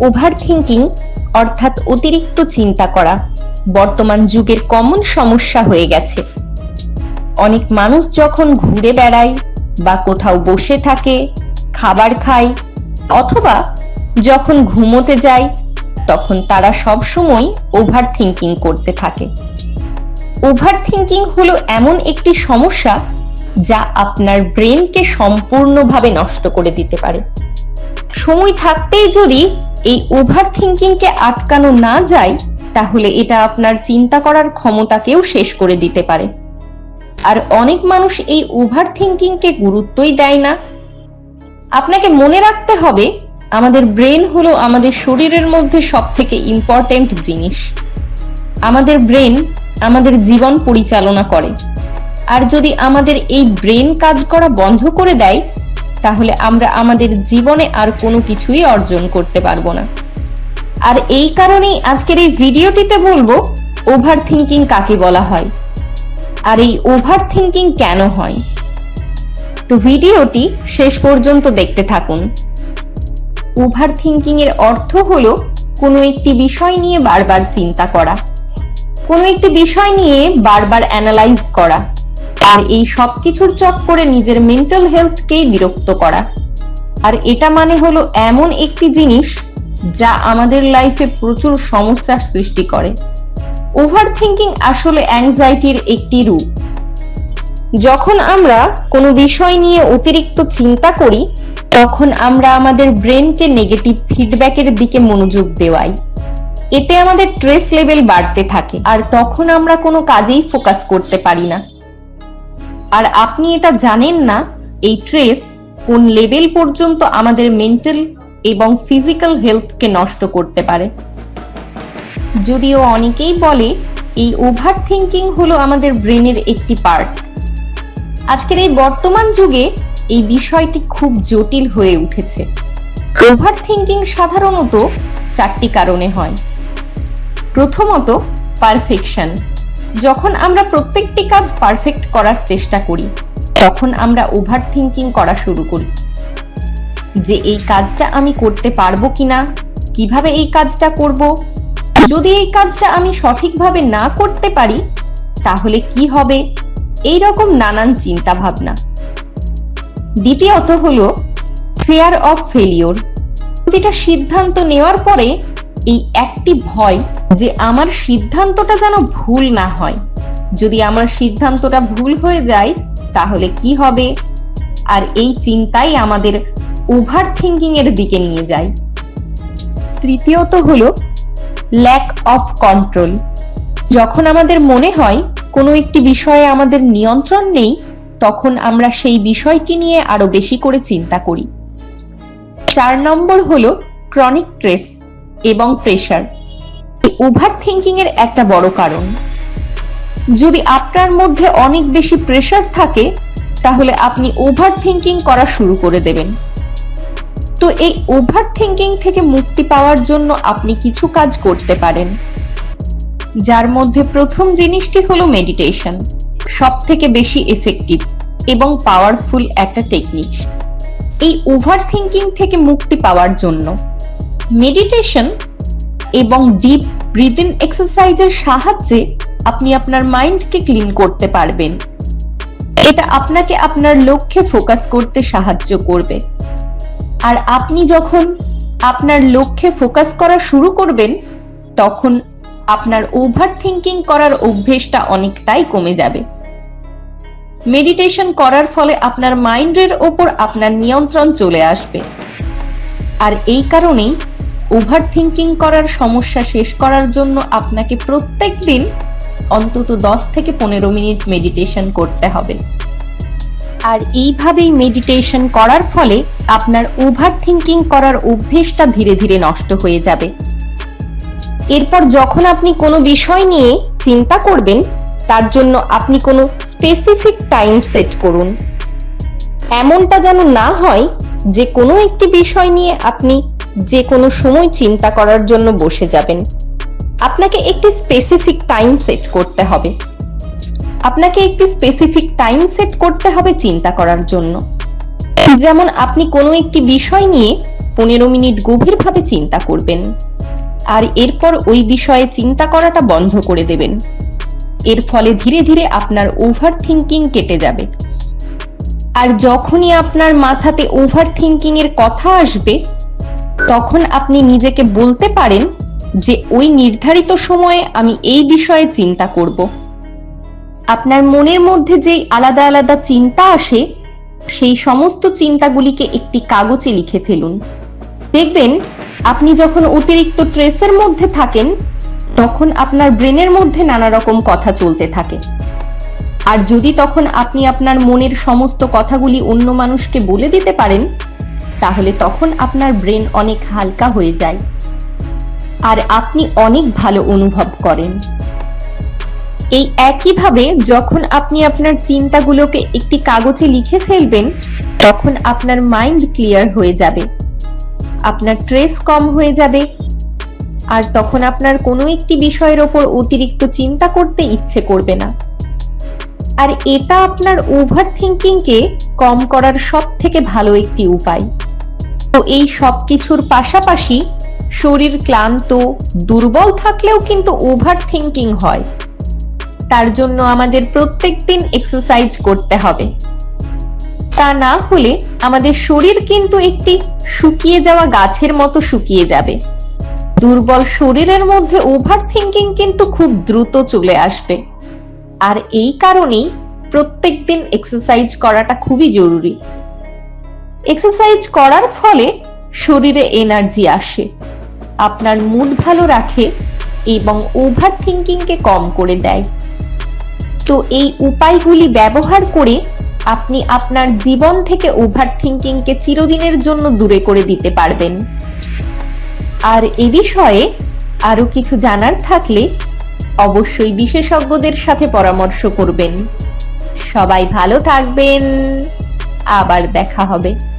Over thinking অর্থাৎ অতিরিক্ত চিন্তা করা, বর্তমান যুগের কমন সমস্যা হয়ে গেছে। অনেক মানুষ যখন ঘুরে বেড়ায় বা কোথাও বসে থাকে, খাবার খায়, অথবা যখন ঘুমোতে যায়, তখন তারা সব সময় ওভার থিঙ্কিং করতে থাকে। ওভার থিঙ্কিং হলো এমন একটি সমস্যা যা আপনার ব্রেনকে সম্পূর্ণভাবে নষ্ট করে দিতে পারে। সময় থাকতেই যদি এই ওভার থিঙ্কিংকে আটকানো না যায়, তাহলে এটা আপনার চিন্তা করার ক্ষমতাকেও শেষ করে দিতে পারে। আর অনেক মানুষ এই ওভার থিঙ্কিংকে গুরুত্বই দেয় না। আপনাকে মনে রাখতে হবে, আমাদের ব্রেন হলো আমাদের শরীরের মধ্যে সব থেকে ইম্পর্টেন্ট জিনিস। আমাদের ব্রেন আমাদের জীবন পরিচালনা করে। আর যদি আমাদের এই ব্রেন কাজ করা বন্ধ করে দেয় তাহলে আমরা আমাদের জীবনে আর কোনো কিছুই অর্জন করতে পারব না। আর এই কারণেই আজকের এই ভিডিওটিতে বলব ওভার থিঙ্কিং কাকে বলা হয়? আর এই ওভার থিঙ্কিং কেন হয়? তো ভিডিওটি শেষ পর্যন্ত দেখতে থাকুন। ওভার থিঙ্কিং এর অর্থ হলো কোনো একটি বিষয় নিয়ে বারবার চিন্তা করা, কোনো একটি বিষয় নিয়ে বারবার অ্যানালাইজ করা। আর এই সব কিছুর চক্করে নিজের মেন্টাল হেলথকেই বিরক্ত করা। আর এটা মানে হলো এমন একটি জিনিস যা আমাদের লাইফে প্রচুর সমস্যার সৃষ্টি করে। ওভার থিঙ্কিং আসলে অ্যাংজাইটির একটি রূপ। যখন আমরা কোনো বিষয় নিয়ে অতিরিক্ত চিন্তা করি, তখন আমরা আমাদের ব্রেনকে নেগেটিভ ফিডব্যাকের দিকে মনোযোগ দেওয়াই। এতে আমাদের স্ট্রেস লেভেল বাড়তে থাকে। আর তখন আমরা কোনো কাজেই ফোকাস করতে পারি না। আর আপনি এটা জানেন না, এই ট্রেস কোন লেভেল পর্যন্ত আমাদের মেন্টাল এবং ফিজিক্যাল হেলথকে নষ্ট করতে পারে। যদিও অনেকেই বলে এই ওভার থিঙ্কিং হলো আমাদের ব্রেনের একটি পার্ট আজকের এই বর্তমান যুগে এই বিষয়টি খুব জটিল হয়ে উঠেছে। ওভার থিঙ্কিং সাধারণত চারটি কারণে হয়। প্রথমত পারফেকশন যখন আমরা প্রত্যেকটি কাজ পারফেক্ট করার চেষ্টা করি, তখন আমরা ওভার থিঙ্কিং করা শুরু করি। যে এই কাজটা আমি করতে পারব কিনা, কীভাবে এই কাজটা করব, যদি এই কাজটা আমি সঠিকভাবে না করতে পারি, তাহলে কি হবে? এই রকম নানান চিন্তা ভাবনা দ্বিতীয়ত হলো ফেয়ার অফ ফেলিওর প্রতিটা সিদ্ধান্ত নেওয়ার পরে এই একটি ভয় যে আমার সিদ্ধান্তটা যেন ভুল না হয়। যদি আমার সিদ্ধান্তটা ভুল হয়ে যায়, তাহলে কি হবে? আর এই চিন্তাই আমাদের ওভার থিঙ্কিং এর দিকে নিয়ে যায়। তৃতীয়ত হলো ল্যাক অফ কন্ট্রোল যখন আমাদের মনে হয় কোনো একটি বিষয়ে আমাদের নিয়ন্ত্রণ নেই, তখন আমরা সেই বিষয়টি নিয়ে আরও বেশি করে চিন্তা করি। চার নম্বর হলো ক্রনিক স্ট্রেস এবং প্রেশার ওভার থিঙ্কিং এর একটা বড় কারণ। যদি আপনার মধ্যে অনেক বেশি প্রেশার থাকে, তাহলে আপনি ওভার থিঙ্কিং করা শুরু করে দেবেন। তো এই ওভার থিঙ্কিং থেকে মুক্তি পাওয়ার জন্য আপনি কিছু কাজ করতে পারেন। যার মধ্যে প্রথম জিনিসটি হলো মেডিটেশন সব থেকে বেশি এফেক্টিভ এবং পাওয়ারফুল একটা টেকনিক এই ওভার থিঙ্কিং থেকে মুক্তি পাওয়ার জন্য মেডিটেশন এবং ডিপ ব্রিদিং এক্সারসাইজের সাহায্যে আপনি আপনার মাইন্ডকে ক্লিন করতে পারবেন। এটা আপনাকে আপনার লক্ষ্যে ফোকাস করতে সাহায্য করবে। আর আপনি যখন আপনার লক্ষ্যে ফোকাস করা শুরু করবেন, তখন আপনার ওভার থিঙ্কিং করার অভ্যেসটা অনেকটাই কমে যাবে। মেডিটেশন করার ফলে আপনার মাইন্ডের ওপর আপনার নিয়ন্ত্রণ চলে আসবে। আর এই কারণেই ওভার থিঙ্কিং করার সমস্যা শেষ করার জন্য আপনাকে প্রত্যেক দিন অন্তত দশ থেকে পনেরো মিনিট মেডিটেশন করতে হবে। আর এইভাবেই মেডিটেশন করার ফলে আপনার ওভার থিঙ্কিং করার অভ্যেসটা ধীরে ধীরে নষ্ট হয়ে যাবে। এরপর যখন আপনি কোনো বিষয় নিয়ে চিন্তা করবেন, তার জন্য আপনি কোনো স্পেসিফিক টাইম সেট করুন। এমনটা যেন না হয় যে কোনো একটি বিষয় নিয়ে আপনি যে কোনো সময় চিন্তা করার জন্য বসে যাবেন। আপনাকে একটি স্পেসিফিক টাইম সেট করতে হবে। আপনাকে একটি স্পেসিফিক টাইম সেট করতে হবে চিন্তা করার জন্য। যেমন আপনি কোনো একটি বিষয় নিয়ে পনেরো মিনিট গভীরভাবে চিন্তা করবেন, আর এরপর ওই বিষয়ে চিন্তা করাটা বন্ধ করে দেবেন। এর ফলে ধীরে ধীরে আপনার ওভার থিঙ্কিং কেটে যাবে। আর যখনই আপনার মাথাতে ওভার থিঙ্কিং এর কথা আসবে তখন আপনি নিজেকে বলতে পারেন যে ওই নির্ধারিত সময়ে আমি এই বিষয়ে চিন্তা করব। আপনার মনের মধ্যে যেই আলাদা আলাদা চিন্তা আসে, সেই সমস্ত চিন্তাগুলিকে একটি কাগজে লিখে ফেলুন। দেখবেন, আপনি যখন অতিরিক্ত স্ট্রেসের মধ্যে থাকেন, তখন আপনার ব্রেনের মধ্যে নানা রকম কথা চলতে থাকে। আর যদি তখন আপনি আপনার মনের সমস্ত কথাগুলি অন্য মানুষকে বলে দিতে পারেন তাহলে তখন আপনার ব্রেন অনেক হালকা হয়ে যায়। আর আপনি অনেক ভালো অনুভব করেন। এই একইভাবে যখন আপনি আপনার চিন্তাগুলোকে একটি কাগজে লিখে ফেলবেন, তখন আপনার মাইন্ড ক্লিয়ার হয়ে যাবে। আপনার স্ট্রেস কম হয়ে যাবে। আর তখন আপনার কোনো একটি বিষয়ের ওপর অতিরিক্ত চিন্তা করতে ইচ্ছে করবে না। আর এটা আপনার ওভার থিঙ্কিংকে কম করার সব থেকে ভালো একটি উপায়। তো এই সব কিছুর পাশাপাশি শরীর ক্লান্ত, দুর্বল থাকলেও কিন্তু ওভার থিঙ্কিং হয়। তার জন্য আমাদের প্রত্যেক দিন এক্সারসাইজ করতে হবে। তা না হলে আমাদের শরীর কিন্তু একটি শুকিয়ে যাওয়া গাছের মতো শুকিয়ে যাবে। দুর্বল শরীরের মধ্যে ওভার থিঙ্কিং কিন্তু খুব দ্রুত চলে আসবে। আর এই কারণেই প্রত্যেক দিন এক্সারসাইজ করাটা খুবই জরুরি। এক্সারসাইজ করার ফলে শরীরে এনার্জি আসে। আপনার মুড ভালো রাখে এবং ওভার থিঙ্কিংকে কম করে দেয়। তো এই উপায়গুলি ব্যবহার করে আপনি আপনার জীবন থেকে ওভার থিঙ্কিংকে চিরদিনের জন্য দূরে করে দিতে পারবেন। আর এ বিষয়ে আরও কিছু জানার থাকলে অবশ্যই বিশেষজ্ঞদের সাথে পরামর্শ করবেন। সবাই ভালো থাকবেন। আবার দেখা হবে।